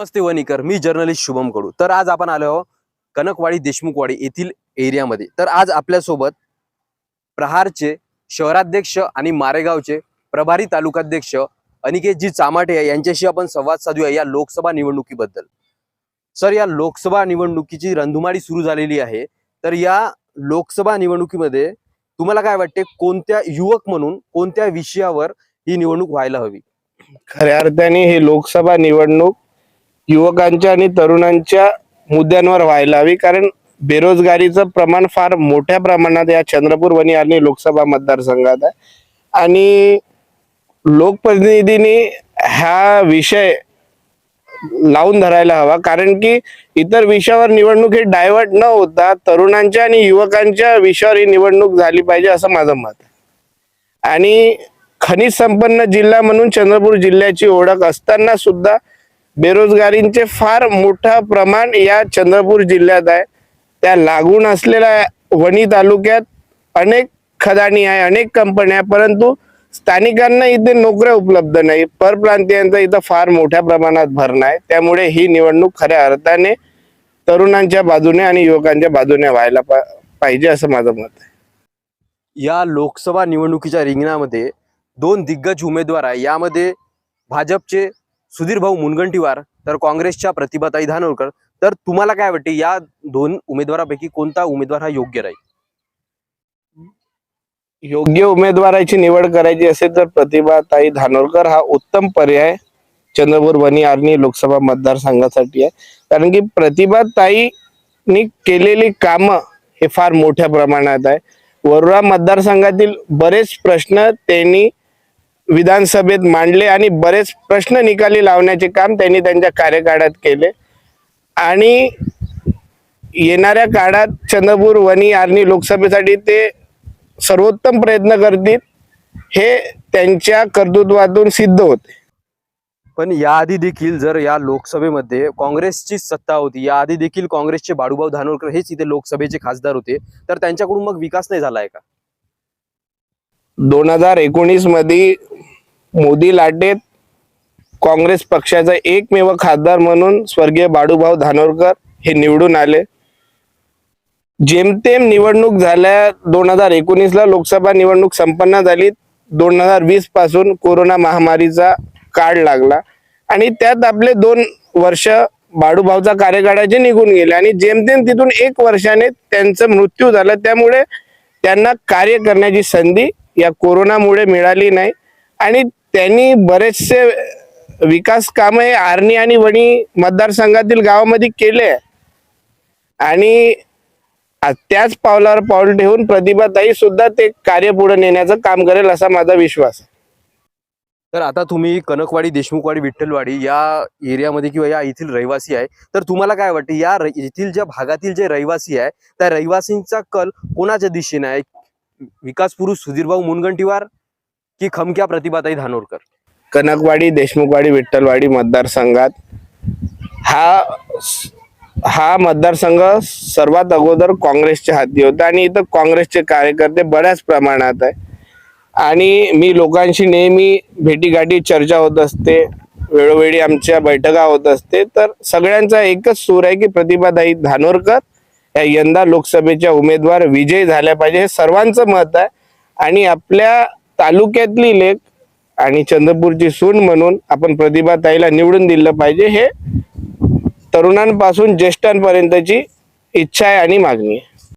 नमस्ते वनिकर मी journalist Shubham कडू. तर आज आपण आलो कनकवाडी देशमुखवाडी येथील एरियामध्ये. तर आज आपल्यासोबत प्रहारचे शहराध्यक्ष आणि मारेगावचे प्रभारी तालुकाध्यक्ष अनिकेतजी चामाटे यांच्याशी आपण संवाद साधूया या लोकसभा निवडणुकीबद्दल. सर या लोकसभा निवडणुकीची रंधुमाळी सुरू झालेली आहे. तर या लोकसभा निवडणुकीमध्ये तुम्हाला काय वाटते कोणत्या युवक म्हणून कोणत्या विषयावर ही निवडणूक व्हायला हवी? खऱ्या अर्थाने हे लोकसभा निवडणूक युवकांच्या आणि तरुणांच्या मुद्द्यांवर व्हायला हवी कारण बेरोजगारीचं प्रमाण फार मोठ्या प्रमाणात या चंद्रपूर वनी आणि लोकसभा मतदारसंघात आहे. आणि लोकप्रतिनिधींनी हा विषय लावून धरायला हवा कारण की इतर विषयावर निवडणूक हे डायव्हर्ट न होता तरुणांच्या आणि युवकांच्या विषयावर ही निवडणूक झाली पाहिजे असं माझं मत आहे. आणि खनिज संपन्न जिल्हा म्हणून चंद्रपूर जिल्ह्याची ओळख असताना सुद्धा बेरोजगारींचे फार मोठं प्रमाण या चंद्रपूर जिल्ह्यात आहे. त्या लागून असलेल्या वणी तालुक्यात अनेक खदानी आहे अनेक कंपन्या आहे परंतु स्थानिकांना इथे नोकऱ्या उपलब्ध नाही. परप्रांतीयांचा इथं फार मोठ्या प्रमाणात भरणा आहे त्यामुळे ही निवडणूक खऱ्या अर्थाने तरुणांच्या बाजूने आणि युवकांच्या बाजूने व्हायला पा- पाहिजे असं माझं मत आहे. या लोकसभा निवडणुकीच्या रिंगणामध्ये दोन दिग्गज उमेदवार आहे. यामध्ये भाजपचे सुधीर भाऊ मुनगंटीवार तर काँग्रेसच्या प्रतिभाताई धानोरकर तर तुम्हाला काय वाटते या दोन उमेदवारापैकी कोणता उमेदवार हा योग्य राहील? योग्य उमेदवाराची निवड करायची असेल तर प्रतिभाताई धानोरकर हा उत्तम पर्याय चंद्रपूर वनी आर्णी लोकसभा मतदारसंघासाठी आहे. कारण की प्रतिभाताईनी केलेली कामं हे फार मोठ्या प्रमाणात आहे. वरुळा मतदारसंघातील बरेच प्रश्न त्यांनी विधानसभेत मांडले आणि बरेच प्रश्न निकाली लावण्याचे काम त्यांनी त्यांच्या कार्यकाळात केले. आणि येणाऱ्या काळात चंद्रपूर वनी आर्नी लोकसभेसाठी ते सर्वोत्तम प्रयत्न करतील हे त्यांच्या कर्तृत्वातून सिद्ध होते. पण याआधी देखील जर या लोकसभेमध्ये काँग्रेसची सत्ता होती याआधी देखील काँग्रेसचे बाळूभाऊ धानोरकर हेच इथे लोकसभेचे खासदार होते तर त्यांच्याकडून मग विकास नाही झालाय का? दोन हजार एकोणीसमध्ये मोदी लाटेत काँग्रेस पक्षाचा एकमेव खासदार म्हणून स्वर्गीय बाळूभाऊ धानोरकर हे निवडून आले. जेमतेम निवडणूक झाल्या दोन हजार एकोणीस ला लोकसभा निवडणूक संपन्न झाली दोन हजार वीसपासून कोरोना महामारीचा काळ लागला. आणि त्यात आपले दोन वर्ष बाळूभाऊचा कार्यकाळाचे निघून गेले आणि जेमतेम तिथून एक वर्षाने त्यांचा मृत्यू झाला त्यामुळे त्यांना कार्य करण्याची संधी या कोरोनामुळे मिळाली नाही. आणि त्यांनी बरेचसे विकास कामे आर्णी आणि वणी मतदारसंघातील गावामध्ये केले. आहे. आणि त्याच पावलावर पाऊल ठेवून प्रतिभाताई सुद्धा ते कार्य पुढे नेण्याचं काम करेल असा माझा विश्वास आहे. तर आता तुम्ही कनकवाडी देशमुखवाडी विठ्ठलवाडी या एरियामध्ये किंवा या येथील रहिवासी आहे. तर तुम्हाला काय वाटते या र- येथील ज्या भागातील जे रहिवासी आहे त्या रहिवासींचा कल कोणाच्या दिशेने आहे? विकास पुरुष सुधीरभाऊ मुनगंटीवार की खमक्या प्रतिभाताई धानोरकर. कनकवाडी देशमुखवाडी विठ्ठलवाडी मतदारसंघात हा हा मतदारसंघ सर्वात अगोदर काँग्रेसच्या हाती होता आणि इथं काँग्रेसचे कार्यकर्ते बऱ्याच प्रमाणात आहे. आणि मी लोकांशी नेहमी भेटीगाठी चर्चा होत असते वेळोवेळी आमच्या बैठका होत असते तर सगळ्यांचा एकच सूर आहे की प्रतिभाताई धानोरकर या यंदा लोकसभेच्या उमेदवार विजयी झाल्या पाहिजे हे सर्वांचं मत आहे. आणि आपल्या तालुक्यातली लेख आणि चंद्रपूरची सून म्हणून आपण प्रतिभाताईला निवडून दिलं पाहिजे हे तरुणांपासून ज्येष्ठांपर्यंतची इच्छा आहे आणि मागणी आहे.